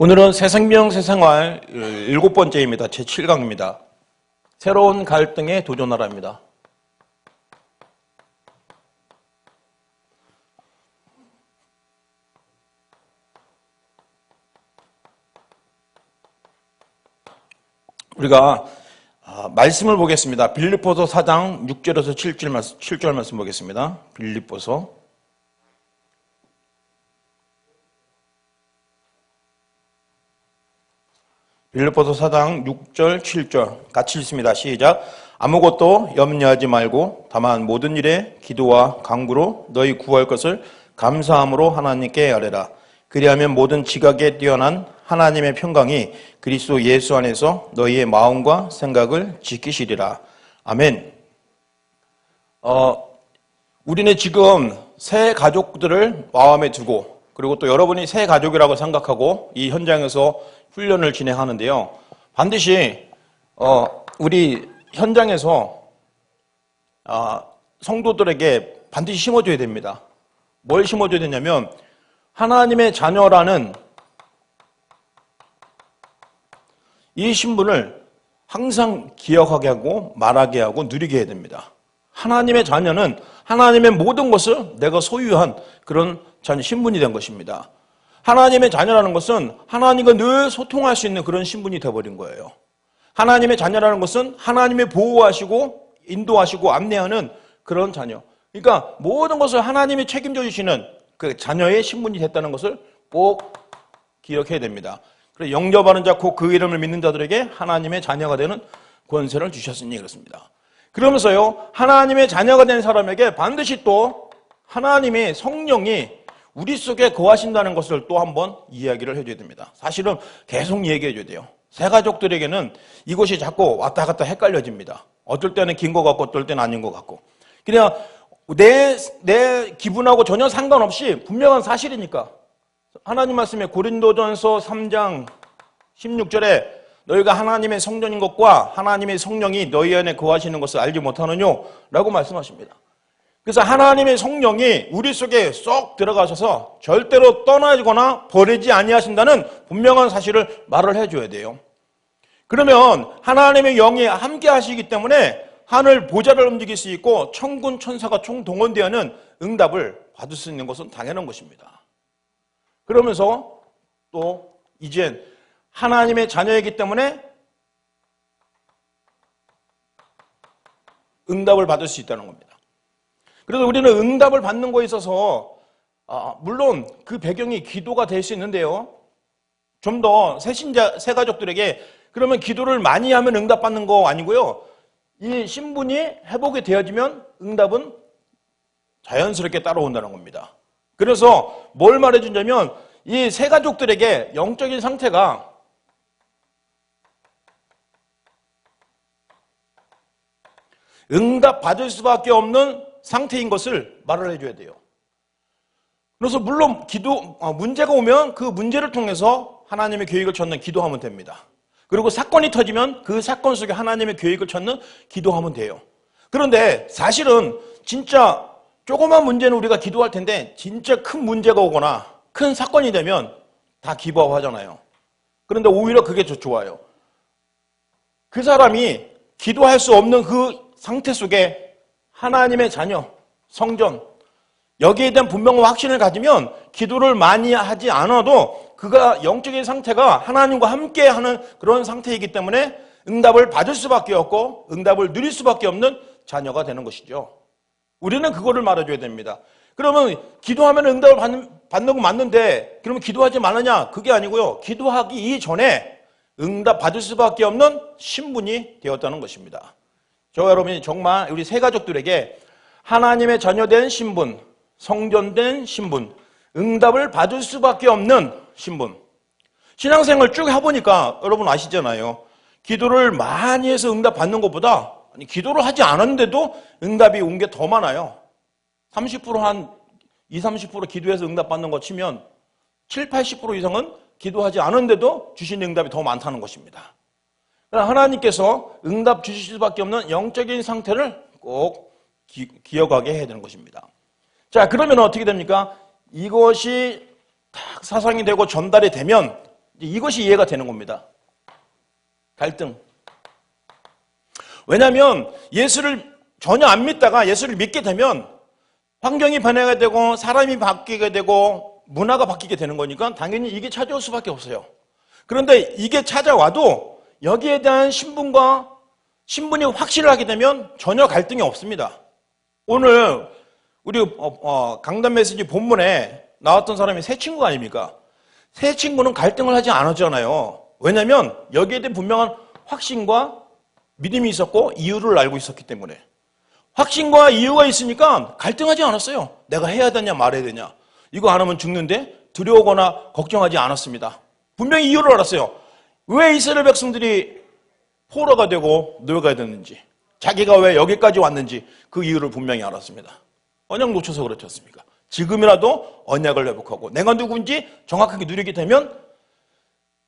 오늘은 새 생명 새 생활 일곱 번째입니다. 제 7강입니다. 새로운 갈등에 도전하라입니다. 우리가 아, 말씀을 보겠습니다. 빌립보서 4장 6절에서 7절 말씀, 7절 말씀 보겠습니다. 빌립보서 빌립보서 4장 6절 7절 같이 읽습니다. 시작. 아무것도 염려하지 말고 다만 모든 일에 기도와 강구로 너희 구할 것을 감사함으로 하나님께 아뢰라. 그리하면 모든 지각에 뛰어난 하나님의 평강이 그리스도 예수 안에서 너희의 마음과 생각을 지키시리라. 아멘. 어, 우리는 지금 새 가족들을 마음에 두고 그리고 또 여러분이 새 가족이라고 생각하고 이 현장에서 훈련을 진행하는데요. 반드시 어, 우리 현장에서 아, 성도들에게 반드시 심어줘야 됩니다. 뭘 심어줘야 되냐면 하나님의 자녀라는 이 신분을 항상 기억하게 하고 말하게 하고 누리게 해야 됩니다. 하나님의 자녀는 하나님의 모든 것을 내가 소유한 그런 자녀 신분이 된 것입니다. 하나님의 자녀라는 것은 하나님과 늘 소통할 수 있는 그런 신분이 되어버린 거예요. 하나님의 자녀라는 것은 하나님의 보호하시고 인도하시고 안내하는 그런 자녀. 그러니까 모든 것을 하나님이 책임져 주시는 그 자녀의 신분이 됐다는 것을 꼭 기억해야 됩니다. 그래서 영접하는 자, 곧그 이름을 믿는 자들에게 하나님의 자녀가 되는 권세를 주셨으니 그렇습니다. 그러면서요, 하나님의 자녀가 된 사람에게 반드시 또 하나님의 성령이 우리 속에 거하신다는 것을 또 한번 이야기를 해줘야 됩니다. 사실은 계속 얘기해줘야 돼요. 새 가족들에게는 이것이 자꾸 왔다 갔다 헷갈려집니다. 어떨 때는 긴 것 같고 어떨 때는 아닌 것 같고. 그냥 내, 내 기분하고 전혀 상관없이 분명한 사실이니까. 하나님 말씀에 고린도전서 3장 16절에 너희가 하나님의 성전인 것과 하나님의 성령이 너희 안에 거하시는 것을 알지 못하느뇨? 라고 말씀하십니다. 그래서 하나님의 성령이 우리 속에 쏙 들어가셔서 절대로 떠나거나 버리지 아니하신다는 분명한 사실을 말을 해줘야 돼요. 그러면 하나님의 영이 함께 하시기 때문에 하늘 보좌를 움직일 수 있고 천군 천사가 총동원되어는 응답을 받을 수 있는 것은 당연한 것입니다. 그러면서 또 이젠 하나님의 자녀이기 때문에 응답을 받을 수 있다는 겁니다. 그래서 우리는 응답을 받는 거에 있어서 아, 물론 그 배경이 기도가 될 수 있는데요. 좀 더 새신자 새 가족들에게 그러면 기도를 많이 하면 응답받는 거 아니고요. 이 신분이 회복이 되어지면 응답은 자연스럽게 따라온다는 겁니다. 그래서 뭘 말해준다면 이 새 가족들에게 영적인 상태가 응답 받을 수밖에 없는 상태인 것을 말을 해줘야 돼요. 그래서 물론 기도 어, 문제가 오면 그 문제를 통해서 하나님의 계획을 찾는 기도하면 됩니다. 그리고 사건이 터지면 그 사건 속에 하나님의 계획을 찾는 기도하면 돼요. 그런데 사실은 진짜 조그만 문제는 우리가 기도할 텐데 진짜 큰 문제가 오거나 큰 사건이 되면 다 기부하잖아요. 그런데 오히려 그게 좋아요. 그 사람이 기도할 수 없는 그 상태 속에 하나님의 자녀, 성전, 여기에 대한 분명한 확신을 가지면 기도를 많이 하지 않아도 그가 영적인 상태가 하나님과 함께 하는 그런 상태이기 때문에 응답을 받을 수밖에 없고 응답을 누릴 수밖에 없는 자녀가 되는 것이죠. 우리는 그거를 말해줘야 됩니다. 그러면 기도하면 응답을 받는, 받는 거 맞는데 그러면 기도하지 말느냐? 그게 아니고요. 기도하기 이전에 응답 받을 수밖에 없는 신분이 되었다는 것입니다. 저 여러분이 정말 우리 새 가족들에게 하나님의 자녀된 신분, 성전된 신분, 응답을 받을 수밖에 없는 신분. 신앙생활 쭉 해보니까 여러분 아시잖아요. 기도를 많이 해서 응답 받는 것보다 아니, 기도를 하지 않았는데도 응답이 온 게 더 많아요. 30%한 20, 30% 기도해서 응답 받는 거 치면 7, 80% 이상은 기도하지 않은데도 주신 응답이 더 많다는 것입니다. 하나님께서 응답 주실 수밖에 없는 영적인 상태를 꼭 기, 기억하게 해야 되는 것입니다. 자, 그러면 어떻게 됩니까? 이것이 딱 사상이 되고 전달이 되면 이것이 이해가 되는 겁니다. 갈등. 왜냐하면 예수를 전혀 안 믿다가 예수를 믿게 되면 환경이 변해가 되고 사람이 바뀌게 되고 문화가 바뀌게 되는 거니까 당연히 이게 찾아올 수밖에 없어요. 그런데 이게 찾아와도 여기에 대한 신분과 신분이 확실을 하게 되면 전혀 갈등이 없습니다. 오늘 우리 어, 어, 강단 메시지 본문에 나왔던 사람이 새 친구 아닙니까? 새 친구는 갈등을 하지 않았잖아요. 왜냐하면 여기에 대한 분명한 확신과 믿음이 있었고 이유를 알고 있었기 때문에 확신과 이유가 있으니까 갈등하지 않았어요. 내가 해야 되냐 말해야 되냐. 이거 안 하면 죽는데 두려워거나 걱정하지 않았습니다. 분명히 이유를 알았어요. 왜 이스라엘 백성들이 포로가 되고 노예가 됐는지, 자기가 왜 여기까지 왔는지 그 이유를 분명히 알았습니다. 언약 놓쳐서 그렇지 않습니까? 지금이라도 언약을 회복하고 내가 누군지 정확하게 누리게 되면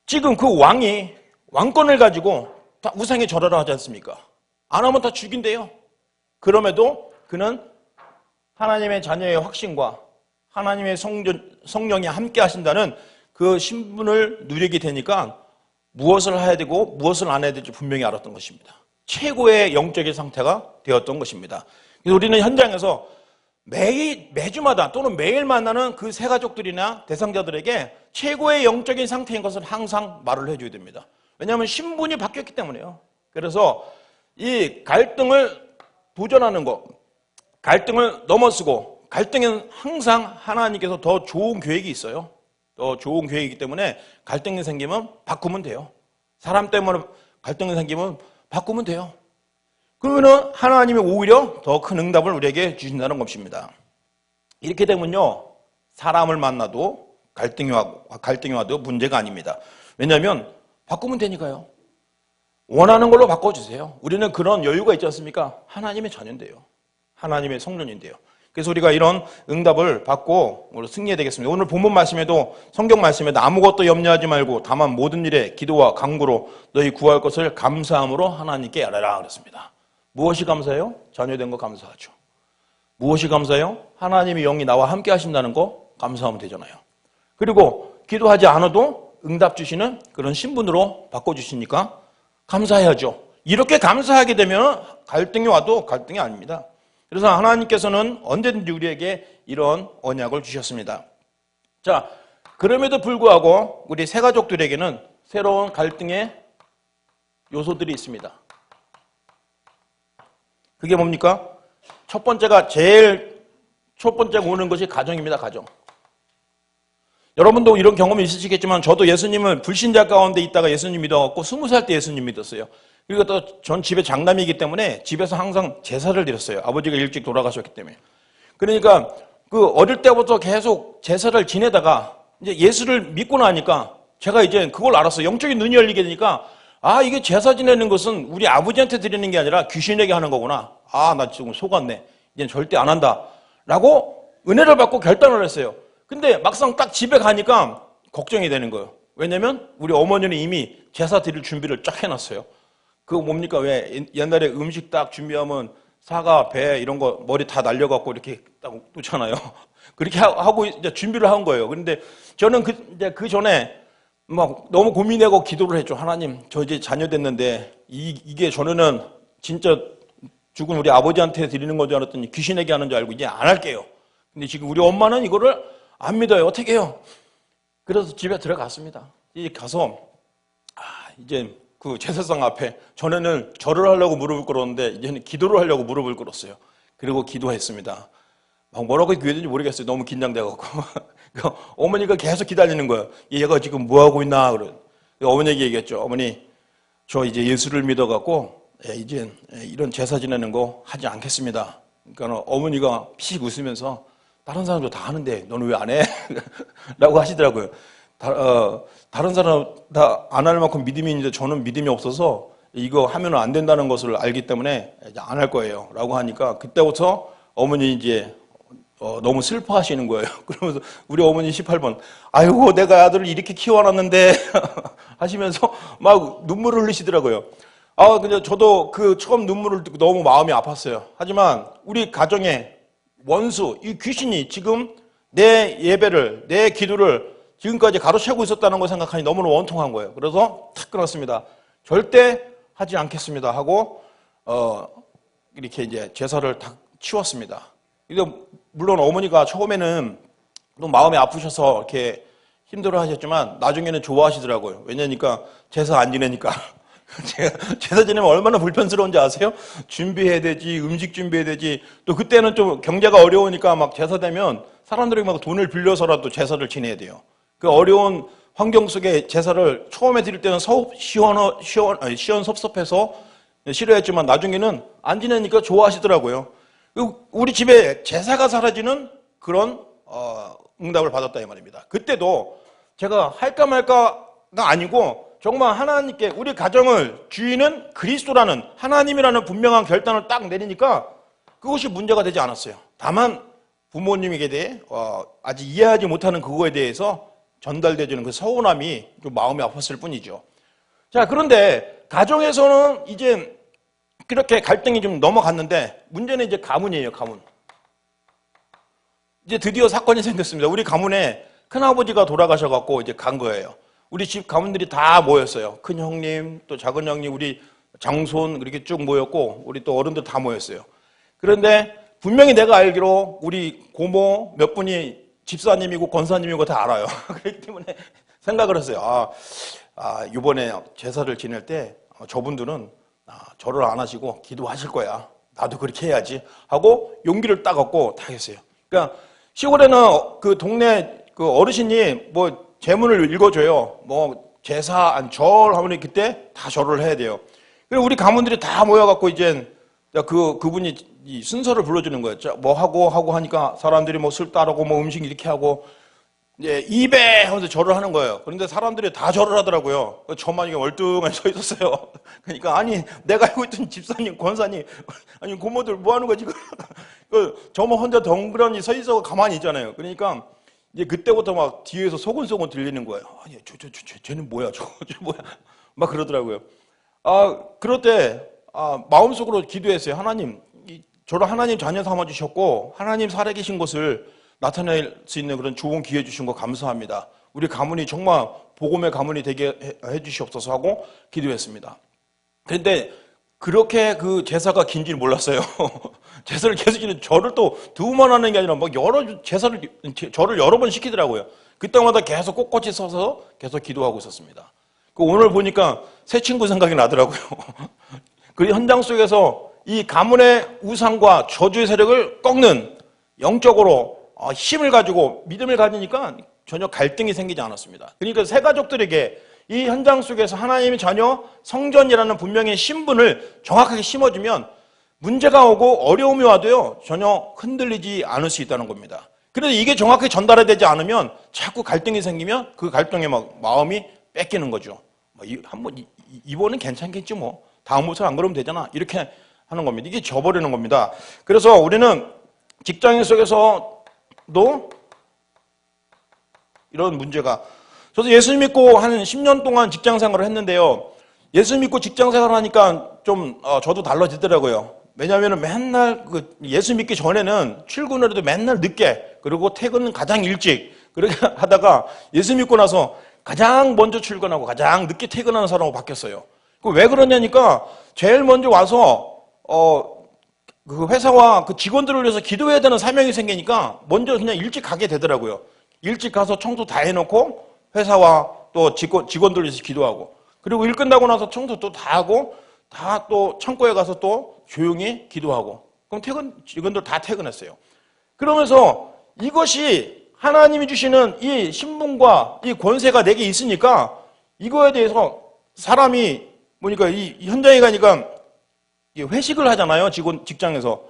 지금 그 왕이 왕권을 가지고 다 우상에 절하라 하지 않습니까? 안 하면 다 죽인대요. 그럼에도 그는 하나님의 자녀의 확신과 하나님의 성전, 성령이 함께 하신다는 그 신분을 누리게 되니까 무엇을 해야 되고 무엇을 안 해야 될지 분명히 알았던 것입니다. 최고의 영적인 상태가 되었던 것입니다. 그래서 우리는 현장에서 매일, 매주마다 또는 매일 만나는 그세 가족들이나 대상자들에게 최고의 영적인 상태인 것을 항상 말을 해줘야 됩니다. 왜냐하면 신분이 바뀌었기 때문에요. 그래서 이 갈등을 도전하는 것, 갈등을 넘어서고 갈등은 항상 하나님께서 더 좋은 계획이 있어요. 더 좋은 계획이기 때문에 갈등이 생기면 바꾸면 돼요. 사람 때문에 갈등이 생기면 바꾸면 돼요. 그러면 하나님이 오히려 더 큰 응답을 우리에게 주신다는 것입니다. 이렇게 되면요, 사람을 만나도 갈등이 와, 갈등이 와도 문제가 아닙니다. 왜냐하면 바꾸면 되니까요. 원하는 걸로 바꿔주세요. 우리는 그런 여유가 있지 않습니까? 하나님의 자녀인데요. 하나님의 성년인데요. 그래서 우리가 이런 응답을 받고 승리해야 되겠습니다. 오늘 본문 말씀에도 성경 말씀에도 아무것도 염려하지 말고 다만 모든 일에 기도와 강구로 너희 구할 것을 감사함으로 하나님께 알아라 그랬습니다. 무엇이 감사해요? 자녀된 거 감사하죠. 무엇이 감사해요? 하나님의 영이 나와 함께 하신다는 거 감사하면 되잖아요. 그리고 기도하지 않아도 응답 주시는 그런 신분으로 바꿔주시니까 감사해야죠. 이렇게 감사하게 되면 갈등이 와도 갈등이 아닙니다. 그래서 하나님께서는 언제든지 우리에게 이런 언약을 주셨습니다. 자, 그럼에도 불구하고 우리 새 가족들에게는 새로운 갈등의 요소들이 있습니다. 그게 뭡니까? 첫 번째가 제일 첫 번째가 오는 것이 가정입니다, 가정. 여러분도 이런 경험이 있으시겠지만 저도 예수님을 불신자 가운데 있다가 예수님 믿어갖고 스무 살 때 예수님 믿었어요. 그리고 또 전 집에 장남이기 때문에 집에서 항상 제사를 드렸어요. 아버지가 일찍 돌아가셨기 때문에. 그러니까 그 어릴 때부터 계속 제사를 지내다가 이제 예수를 믿고 나니까 제가 이제 그걸 알았어요. 영적인 눈이 열리게 되니까 아 이게 제사 지내는 것은 우리 아버지한테 드리는 게 아니라 귀신에게 하는 거구나. 아 나 지금 속았네. 이제 절대 안 한다. 라고 은혜를 받고 결단을 했어요. 근데 막상 딱 집에 가니까 걱정이 되는 거예요. 왜냐면 우리 어머니는 이미 제사 드릴 준비를 쫙 해놨어요. 그거 뭡니까? 왜 옛날에 음식 딱 준비하면 사과, 배 이런 거 머리 다 날려갖고 이렇게 딱 놓잖아요. 그렇게 하고 이제 준비를 한 거예요. 그런데 저는 그, 이제 그 전에 막 너무 고민하고 기도를 했죠. 하나님, 저 이제 자녀 됐는데 이, 이게 전에는 진짜 죽은 우리 아버지한테 드리는 거줄 알았더니 귀신에게 하는 줄 알고 이제 안 할게요. 근데 지금 우리 엄마는 이거를 안 믿어요. 어떻게 해요? 그래서 집에 들어갔습니다. 이제 가서 아, 이제 그 제사상 앞에 전에는 절을 하려고 무릎을 꿇었는데 이제는 기도를 하려고 무릎을 꿇었어요. 그리고 기도했습니다. 막 뭐라고 기도했는지 모르겠어요. 너무 긴장돼갖고. 어머니가 계속 기다리는 거예요. 얘가 지금 뭐 하고 있나 그래. 어머니에게 얘기했죠. 어머니, 저 이제 예수를 믿어갖고 예, 이제 이런 제사 지내는 거 하지 않겠습니다. 그러니까 어머니가 피식 웃으면서 다른 사람도 다 하는데 너는 왜 안 해? 라고 하시더라고요. 다, 어, 다른 사람 다 안 할 만큼 믿음이 있는데 저는 믿음이 없어서 이거 하면 안 된다는 것을 알기 때문에 안 할 거예요. 라고 하니까 그때부터 어머니 이제 어, 너무 슬퍼하시는 거예요. 그러면서 우리 어머니 18번, 아이고, 내가 아들을 이렇게 키워놨는데 하시면서 막 눈물을 흘리시더라고요. 아, 근데 저도 그 처음 눈물을 듣고 너무 마음이 아팠어요. 하지만 우리 가정에 원수, 이 귀신이 지금 내 예배를, 내 기도를 지금까지 가로채고 있었다는 걸 생각하니 너무나 원통한 거예요. 그래서 탁 끊었습니다. 절대 하지 않겠습니다 하고 어 이렇게 이제 제사를 다 치웠습니다. 근데 물론 어머니가 처음에는 또 마음이 아프셔서 이렇게 힘들어 하셨지만 나중에는 좋아하시더라고요. 왜냐니까 제사 안 지내니까. 제가 제사 지내면 얼마나 불편스러운지 아세요? 준비해야 되지, 음식 준비해야 되지. 또 그때는 좀 경제가 어려우니까 막 제사 되면 사람들이 막 돈을 빌려서라도 제사를 지내야 돼요. 그 어려운 환경 속에 제사를 처음에 드릴 때는 서 시원, 시원, 아니, 시원 섭섭해서 싫어했지만 나중에는 안 지내니까 좋아하시더라고요. 그리고 우리 집에 제사가 사라지는 그런 어, 응답을 받았다 이 말입니다. 그때도 제가 할까 말까가 아니고 정말 하나님께 우리 가정을 주인은 그리스도라는 하나님이라는 분명한 결단을 딱 내리니까 그것이 문제가 되지 않았어요. 다만 부모님에게 대해 어, 아직 이해하지 못하는 그거에 대해서 전달되어지는 그 서운함이 좀 마음이 아팠을 뿐이죠. 자 그런데 가정에서는 이제 그렇게 갈등이 좀 넘어갔는데 문제는 이제 가문이에요 가문. 이제 드디어 사건이 생겼습니다. 우리 가문에 큰아버지가 돌아가셔갖고 이제 간 거예요. 우리 집 가문들이 다 모였어요. 큰 형님, 또 작은 형님, 우리 장손 그렇게 쭉 모였고, 우리 또 어른들 다 모였어요. 그런데 분명히 내가 알기로 우리 고모 몇 분이 집사님이고 권사님이고 다 알아요. 그렇기 때문에 생각을 했어요. 아, 아 이번에 제사를 지낼 때 저분들은 아, 절을 안 하시고 기도하실 거야. 나도 그렇게 해야지 하고 용기를 딱 얻고 다 했어요. 그러니까 시골에는 그 동네 그 어르신이 뭐 제문을 읽어줘요. 뭐 제사 안 절 하면 그때 다 절을 해야 돼요. 그리고 우리 가문들이 다 모여갖고 이제 그 그분이 이 순서를 불러주는 거예요. 뭐 하고 하고 하니까 사람들이 뭐 술 따르고 뭐 음식 이렇게 하고 이제 입에 하면서 절을 하는 거예요. 그런데 사람들이 다 절을 하더라고요. 저만 이게 월등하게 서 있었어요. 그러니까 아니 내가 알고 있던 집사님, 권사님, 아니 고모들 뭐 하는 거지? 그 저만 혼자 덩그러니 서 있어 가만히 있잖아요. 그러니까 이제 그때부터 막 뒤에서 소곤소곤 들리는 거예요. 아니 저저저 쟤는 뭐야? 저, 저 뭐야? 막 그러더라고요. 아 그럴 때 아, 마음속으로 기도했어요. 하나님, 이, 저를 하나님 자녀 삼아 주셨고 하나님 살아계신 것을 나타낼 수 있는 그런 좋은 기회 주신 거 감사합니다. 우리 가문이 정말 복음의 가문이 되게 해 주시옵소서 하고 기도했습니다. 그런데 그렇게 그 제사가 긴지는 몰랐어요. 제사를 계속 지는 저를 또두 번 하는 게 아니라 막 여러 제사를 저를 여러 번 시키더라고요. 그때마다 계속 꼿꼿이 서서 계속 기도하고 있었습니다. 그 오늘 보니까 새 친구 생각이 나더라고요. 그 현장 속에서 이 가문의 우상과 저주의 세력을 꺾는 영적으로 어, 힘을 가지고 믿음을 가지니까 전혀 갈등이 생기지 않았습니다. 그러니까 새 가족들에게 이 현장 속에서 하나님의 자녀 성전이라는 분명히 신분을 정확하게 심어주면 문제가 오고 어려움이 와도요 전혀 흔들리지 않을 수 있다는 겁니다. 그래서 이게 정확하게 전달이 되지 않으면 자꾸 갈등이 생기면 그 갈등에 막 마음이 뺏기는 거죠. 뭐 한번 이번은 괜찮겠지 뭐 다음부터 안 그러면 되잖아 이렇게 하는 겁니다. 이게 져버리는 겁니다. 그래서 우리는 직장인 속에서도 이런 문제가 저도 예수 믿고 한 10년 동안 직장 생활을 했는데요. 예수 믿고 직장 생활을 하니까 좀 어, 저도 달라지더라고요. 왜냐하면 맨날 그 예수 믿기 전에는 출근을 해도 맨날 늦게 그리고 퇴근은 가장 일찍 그렇게 하다가 예수 믿고 나서 가장 먼저 출근하고 가장 늦게 퇴근하는 사람으로 바뀌었어요. 왜 그러냐니까 제일 먼저 와서 어, 그 회사와 그 직원들을 위해서 기도해야 되는 사명이 생기니까 먼저 그냥 일찍 가게 되더라고요. 일찍 가서 청소 다 해놓고 회사와 또 직원, 직원들 위해서 기도하고 그리고 일 끝나고 나서 청소 또 다 하고 다 또 창고에 가서 또 조용히 기도하고 그럼 퇴근 직원들 다 퇴근했어요. 그러면서 이것이 하나님이 주시는 이 신분과 이 권세가 내게 있으니까 이거에 대해서 사람이 뭐니까 이 현장에 가니까 회식을 하잖아요. 직원 직장에서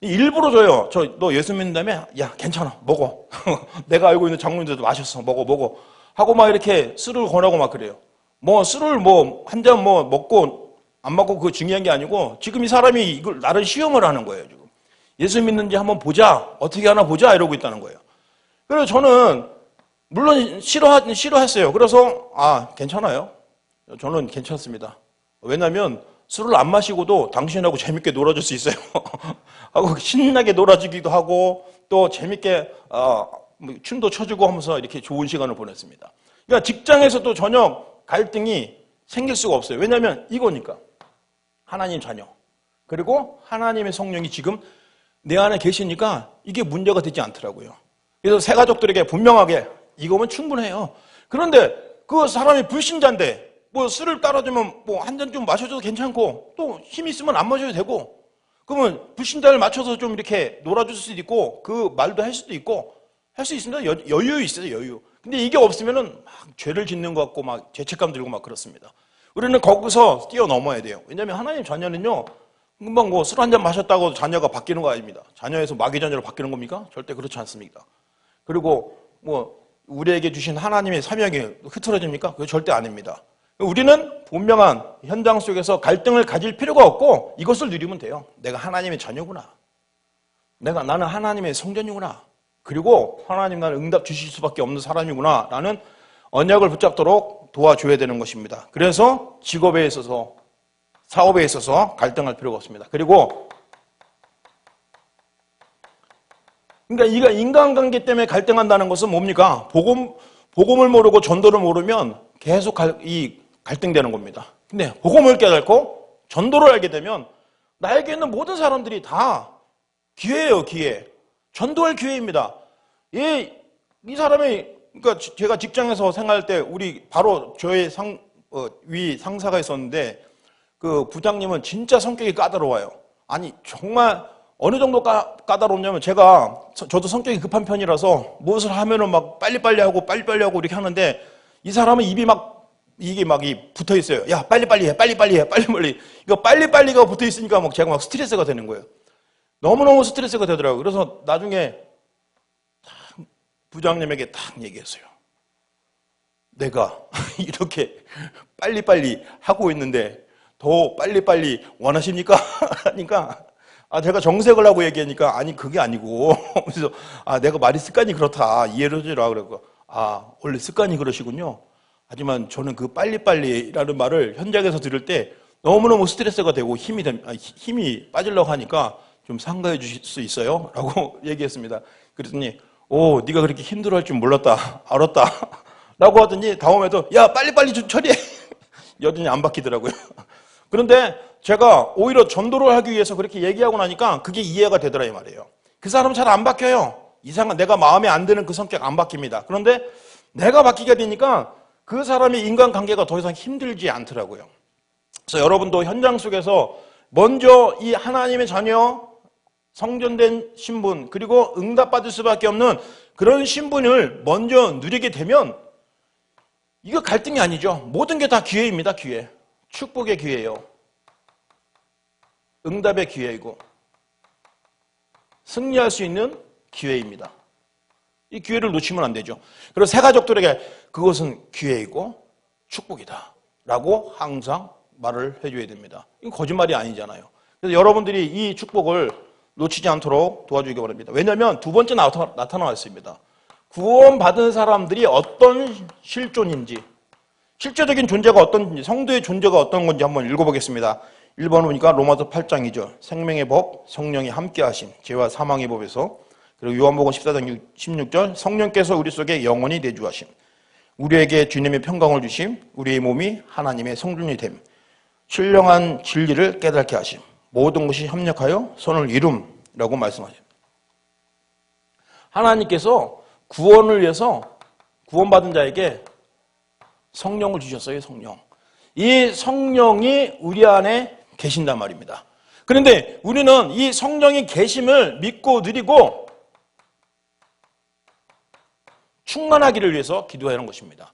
일부러 줘요. 저 너 예수 믿는다며? 야 괜찮아 먹어. 내가 알고 있는 장로님들도 마셨어 먹어 먹어. 하고 막 이렇게 술을 권하고 막 그래요. 뭐 술을 뭐 한 잔 뭐 먹고 안 먹고 그거 중요한 게 아니고 지금 이 사람이 이걸 나를 시험을 하는 거예요. 지금 예수 믿는지 한번 보자 어떻게 하나 보자 이러고 있다는 거예요. 그래서 저는 물론 싫어 싫어했어요. 그래서 아 괜찮아요. 저는 괜찮습니다. 왜냐하면 술을 안 마시고도 당신하고 재밌게 놀아줄 수 있어요. 하고 신나게 놀아주기도 하고 또 재밌게 어, 뭐 춤도 춰주고 하면서 이렇게 좋은 시간을 보냈습니다. 그러니까 직장에서도 전혀 갈등이 생길 수가 없어요. 왜냐하면 이거니까 하나님 자녀 그리고 하나님의 성령이 지금 내 안에 계시니까 이게 문제가 되지 않더라고요. 그래서 새 가족들에게 분명하게 이거면 충분해요. 그런데 그 사람이 불신자인데 뭐 술을 따라주면 뭐 한 잔 좀 마셔줘도 괜찮고 또 힘 있으면 안 마셔도 되고 그러면 불신자를 맞춰서 좀 이렇게 놀아줄 수도 있고 그 말도 할 수도 있고 할 수 있습니다. 여, 여유 있어요, 여유. 근데 이게 없으면은 막 죄를 짓는 것 같고 막 죄책감 들고 막 그렇습니다. 우리는 거기서 뛰어넘어야 돼요. 왜냐하면 하나님 자녀는요, 금방 뭐 술 한 잔 마셨다고 자녀가 바뀌는 거 아닙니다. 자녀에서 마귀 자녀로 바뀌는 겁니까? 절대 그렇지 않습니다. 그리고 뭐 우리에게 주신 하나님의 사명이 흐트러집니까? 그거 절대 아닙니다. 우리는 분명한 현장 속에서 갈등을 가질 필요가 없고 이것을 누리면 돼요. 내가 하나님의 자녀구나. 내가 나는 하나님의 성전이구나. 그리고 하나님 나를 응답 주실 수밖에 없는 사람이구나. 라는 언약을 붙잡도록 도와줘야 되는 것입니다. 그래서 직업에 있어서 사업에 있어서 갈등할 필요가 없습니다. 그리고 그러니까 이가 인간관계 때문에 갈등한다는 것은 뭡니까? 복음 복음을 모르고 전도를 모르면 계속 갈, 이 갈등되는 겁니다. 근데 복음을 깨닫고 전도를 알게 되면 나에게 있는 모든 사람들이 다 기회예요, 기회. 전도할 기회입니다. 이, 이 사람이, 그러니까 지- 제가 직장에서 생활할 때 우리 바로 저의 상, 어, 위 상사가 있었는데 그 부장님은 진짜 성격이 까다로워요. 아니, 정말 어느 정도 까, 까다롭냐면 제가, 저- 저도 성격이 급한 편이라서 무엇을 하면은 막 빨리빨리 하고 빨리빨리 하고 이렇게 하는데 이 사람은 입이 막 이게 막 이 붙어 있어요. 야, 빨리빨리 해, 빨리빨리 해, 빨리빨리. 이거 빨리빨리가 붙어 있으니까 막 제가 막 스트레스가 되는 거예요. 너무너무 스트레스가 되더라고요. 그래서 나중에 딱 부장님에게 딱 얘기했어요. 내가 이렇게 빨리빨리 하고 있는데 더 빨리빨리 원하십니까? 하니까 아 제가 정색을 하고 얘기하니까 아니 그게 아니고 그래서 아 내가 말이 습관이 그렇다 이해를 해주라 그러고 아 원래 습관이 그러시군요. 하지만 저는 그 빨리빨리라는 말을 현장에서 들을 때 너무너무 스트레스가 되고 힘이 힘이 빠지려고 하니까 좀 상가해 주실 수 있어요? 라고 얘기했습니다. 그랬더니 오 네가 그렇게 힘들어 할 줄 몰랐다 알았다 라고 하더니 다음에도 야 빨리빨리 좀 처리해 여전히 안 바뀌더라고요. 그런데 제가 오히려 전도를 하기 위해서 그렇게 얘기하고 나니까 그게 이해가 되더라 이 말이에요. 그 사람은 잘 안 바뀌어요. 이상한 내가 마음에 안 드는 그 성격 안 바뀝니다. 그런데 내가 바뀌게 되니까 그 사람의 인간관계가 더 이상 힘들지 않더라고요. 그래서 여러분도 현장 속에서 먼저 이 하나님의 자녀, 성전된 신분, 그리고 응답받을 수밖에 없는 그런 신분을 먼저 누리게 되면 이거 갈등이 아니죠. 모든 게 다 기회입니다, 기회. 축복의 기회예요. 응답의 기회이고 승리할 수 있는 기회입니다. 이 기회를 놓치면 안 되죠. 그래서 새 가족들에게 그것은 기회이고 축복이다. 라고 항상 말을 해줘야 됩니다. 이건 거짓말이 아니잖아요. 그래서 여러분들이 이 축복을 놓치지 않도록 도와주기 바랍니다. 왜냐하면 두 번째 나타, 나타나왔습니다. 구원받은 사람들이 어떤 실존인지, 실제적인 존재가 어떤지, 성도의 존재가 어떤 건지 한번 읽어보겠습니다. 1번 보니까 로마서 8장이죠. 생명의 법, 성령이 함께 하심, 죄와 사망의 법에서 그리고 요한복음 14장 16절 성령께서 우리 속에 영원히 내주하심 우리에게 주님의 평강을 주심 우리의 몸이 하나님의 성전이 됨 신령한 진리를 깨닫게 하심 모든 것이 협력하여 선을 이룸라고 말씀하십니다. 하나님께서 구원을 위해서 구원받은 자에게 성령을 주셨어요, 성령. 이 성령이 우리 안에 계신단 말입니다. 그런데 우리는 이 성령의 계심을 믿고 누리고 충만하기를 위해서 기도해야 하는 것입니다.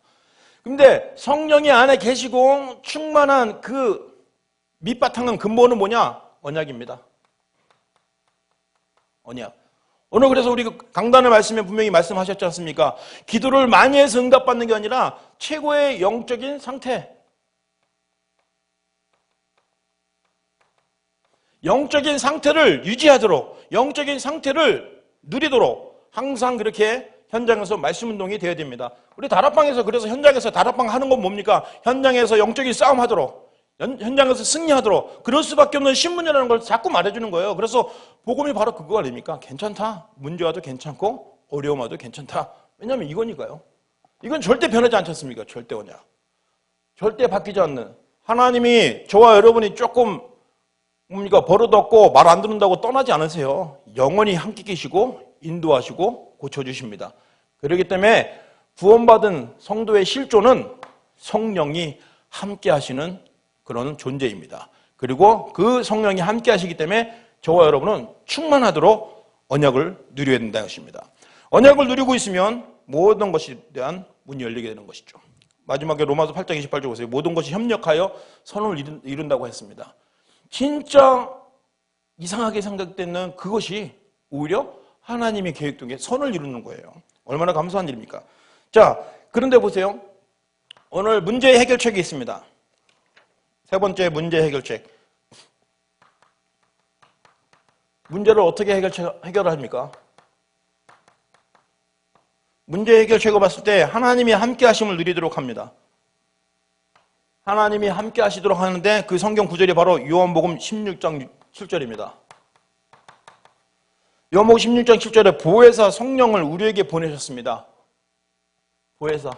근데 성령이 안에 계시고 충만한 그 밑바탕은 근본은 뭐냐? 언약입니다. 언약. 오늘 그래서 우리 그 강단의 말씀에 분명히 말씀하셨지 않습니까? 기도를 많이 해서 응답받는 게 아니라 최고의 영적인 상태. 영적인 상태를 유지하도록, 영적인 상태를 누리도록 항상 그렇게 현장에서 말씀 운동이 되어야 됩니다. 우리 다락방에서 그래서 현장에서 다락방 하는 건 뭡니까? 현장에서 영적인 싸움 하도록, 현- 현장에서 승리하도록 그럴 수밖에 없는 신문이라는 걸 자꾸 말해주는 거예요. 그래서 복음이 바로 그거 아닙니까? 괜찮다. 문제 와도 괜찮고 어려움 와도 괜찮다. 왜냐하면 이거니까요. 이건 절대 변하지 않지 않습니까? 절대 언약. 절대 바뀌지 않는 하나님이 저와 여러분이 조금 뭡니까 버릇 없고 말 안 듣는다고 떠나지 않으세요. 영원히 함께 계시고 인도하시고 고쳐주십니다. 그렇기 때문에 구원받은 성도의 실존은 성령이 함께 하시는 그런 존재입니다. 그리고 그 성령이 함께 하시기 때문에 저와 여러분은 충만하도록 언약을 누려야 된다는 것입니다. 언약을 누리고 있으면 모든 것에 대한 문이 열리게 되는 것이죠. 마지막에 로마서 8장 28절 보세요. 모든 것이 협력하여 선을 이룬- 이룬다고 했습니다. 진짜 이상하게 생각되는 그것이 오히려 하나님의 계획 중에 선을 이루는 거예요. 얼마나 감사한 일입니까? 자, 그런데 보세요. 오늘 문제 해결책이 있습니다. 세 번째 문제 해결책. 문제를 어떻게 해결, 해결합니까? 문제 해결책을 봤을 때 하나님이 함께 하심을 누리도록 합니다. 하나님이 함께 하시도록 하는데 그 성경 구절이 바로 요한복음 16장 7절입니다. 요한복음 16장 7절에 보혜사 성령을 우리에게 보내셨습니다. 보혜사.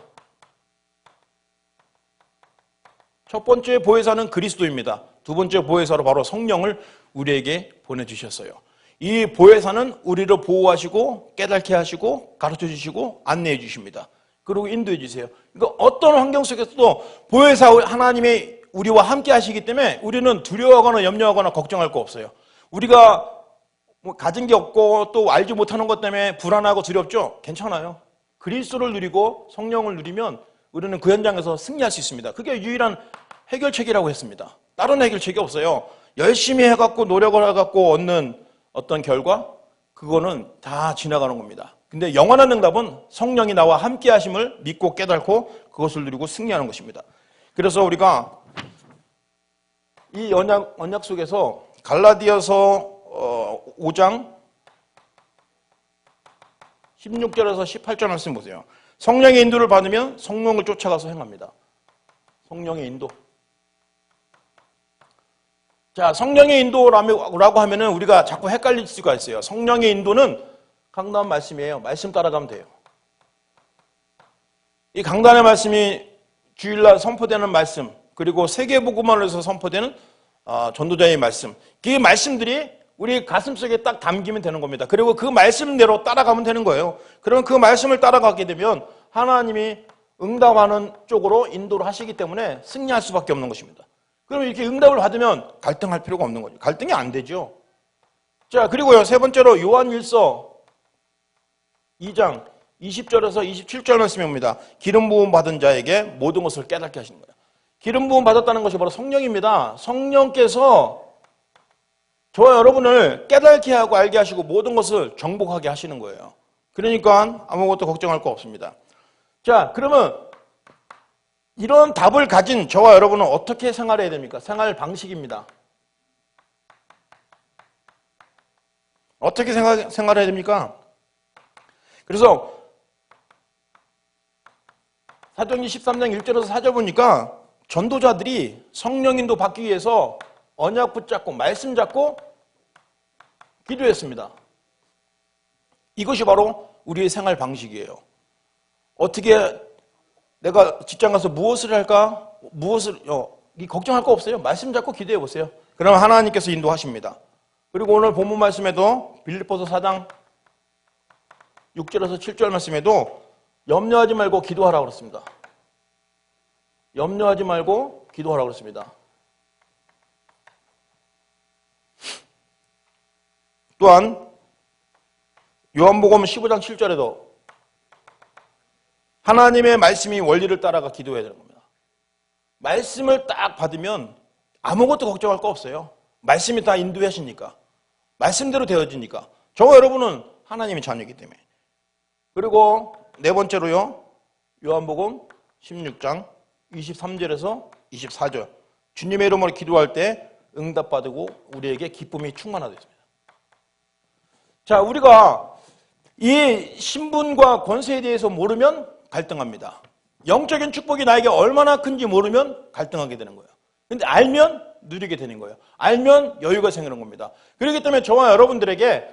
첫 번째 보혜사는 그리스도입니다. 두 번째 보혜사로 바로 성령을 우리에게 보내주셨어요. 이 보혜사는 우리를 보호하시고 깨닫게 하시고 가르쳐 주시고 안내해 주십니다. 그리고 인도해 주세요. 그러니까 어떤 환경 속에서도 보혜사 하나님의 우리와 함께 하시기 때문에 우리는 두려워하거나 염려하거나 걱정할 거 없어요. 우리가 뭐 가진 게 없고 또 알지 못하는 것 때문에 불안하고 두렵죠? 괜찮아요. 그리스도를 누리고 성령을 누리면 우리는 그 현장에서 승리할 수 있습니다. 그게 유일한 해결책이라고 했습니다. 다른 해결책이 없어요. 열심히 해갖고 노력을 해갖고 얻는 어떤 결과 그거는 다 지나가는 겁니다. 근데 영원한 응답은 성령이 나와 함께 하심을 믿고 깨닫고 그것을 누리고 승리하는 것입니다. 그래서 우리가 이 언약, 언약 속에서 갈라디아서 어, 5장 16절에서 18절 말씀 보세요. 성령의 인도를 받으면 성령을 쫓아가서 행합니다. 성령의 인도. 자, 성령의 인도라고 하면은 우리가 자꾸 헷갈릴 수가 있어요. 성령의 인도는 강단 말씀이에요. 말씀 따라가면 돼요. 이 강단의 말씀이 주일날 선포되는 말씀, 그리고 세계복음만에서 선포되는 어, 전도자의 말씀. 그 말씀들이 우리 가슴 속에 딱 담기면 되는 겁니다. 그리고 그 말씀대로 따라가면 되는 거예요. 그러면 그 말씀을 따라가게 되면 하나님이 응답하는 쪽으로 인도를 하시기 때문에 승리할 수밖에 없는 것입니다. 그러면 이렇게 응답을 받으면 갈등할 필요가 없는 거죠. 갈등이 안 되죠. 자, 그리고요, 세 번째로 요한 1서 2장 20절에서 27절 말씀입니다. 기름 부음 받은 자에게 모든 것을 깨닫게 하시는 거예요. 기름 부음 받았다는 것이 바로 성령입니다. 성령께서 저와 여러분을 깨닫게 하고 알게 하시고 모든 것을 정복하게 하시는 거예요. 그러니까 아무것도 걱정할 거 없습니다. 자, 그러면 이런 답을 가진 저와 여러분은 어떻게 생활해야 됩니까? 생활 방식입니다. 어떻게 생활, 생활해야 됩니까? 그래서 사도행전 13장 1절에서 4절 보니까 전도자들이 성령인도 받기 위해서 언약 붙잡고 말씀 잡고 기도했습니다. 이것이 바로 우리의 생활 방식이에요. 어떻게 내가 직장 가서 무엇을 할까? 무엇을 어, 이 걱정할 거 없어요. 말씀 잡고 기도해 보세요. 그럼 하나님께서 인도하십니다. 그리고 오늘 본문 말씀에도 빌립보서 4장 6절에서 7절 말씀에도 염려하지 말고 기도하라고 그랬습니다. 염려하지 말고 기도하라고 그랬습니다. 또한 요한복음 15장 7절에도 하나님의 말씀이 원리를 따라가 기도해야 되는 겁니다. 말씀을 딱 받으면 아무것도 걱정할 거 없어요. 말씀이 다 인도하시니까. 말씀대로 되어지니까. 저와 여러분은 하나님의 자녀이기 때문에. 그리고 네 번째로요. 요한복음 16장 23절에서 24절. 주님의 이름으로 기도할 때 응답받고 우리에게 기쁨이 충만하다 했습니다. 자, 우리가 이 신분과 권세에 대해서 모르면 갈등합니다. 영적인 축복이 나에게 얼마나 큰지 모르면 갈등하게 되는 거예요. 근데 알면 누리게 되는 거예요. 알면 여유가 생기는 겁니다. 그렇기 때문에 저와 여러분들에게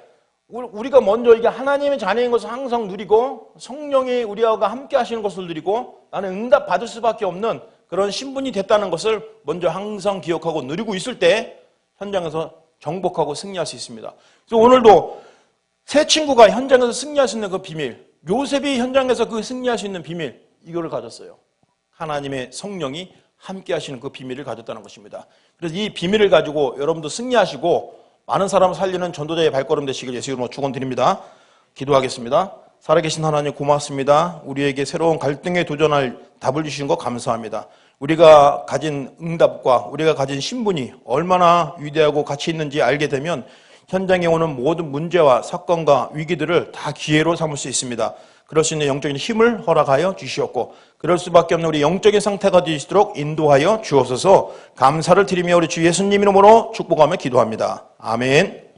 우리가 먼저 이게 하나님의 자녀인 것을 항상 누리고 성령이 우리와 함께 하시는 것을 누리고 나는 응답 받을 수밖에 없는 그런 신분이 됐다는 것을 먼저 항상 기억하고 누리고 있을 때 현장에서 정복하고 승리할 수 있습니다. 그래서 오늘도 새 친구가 현장에서 승리할 수 있는 그 비밀, 요셉이 현장에서 그 승리할 수 있는 비밀, 이거를 가졌어요. 하나님의 성령이 함께 하시는 그 비밀을 가졌다는 것입니다. 그래서 이 비밀을 가지고 여러분도 승리하시고 많은 사람을 살리는 전도자의 발걸음 되시길 예수 이름으로 축원드립니다. 기도하겠습니다. 살아계신 하나님 고맙습니다. 우리에게 새로운 갈등에 도전할 답을 주신 것 감사합니다. 우리가 가진 응답과 우리가 가진 신분이 얼마나 위대하고 가치 있는지 알게 되면 현장에 오는 모든 문제와 사건과 위기들을 다 기회로 삼을 수 있습니다. 그럴 수 있는 영적인 힘을 허락하여 주시옵고 그럴 수밖에 없는 우리 영적인 상태가 되시도록 인도하여 주옵소서 감사를 드리며 우리 주 예수님 이름으로 축복하며 기도합니다. 아멘.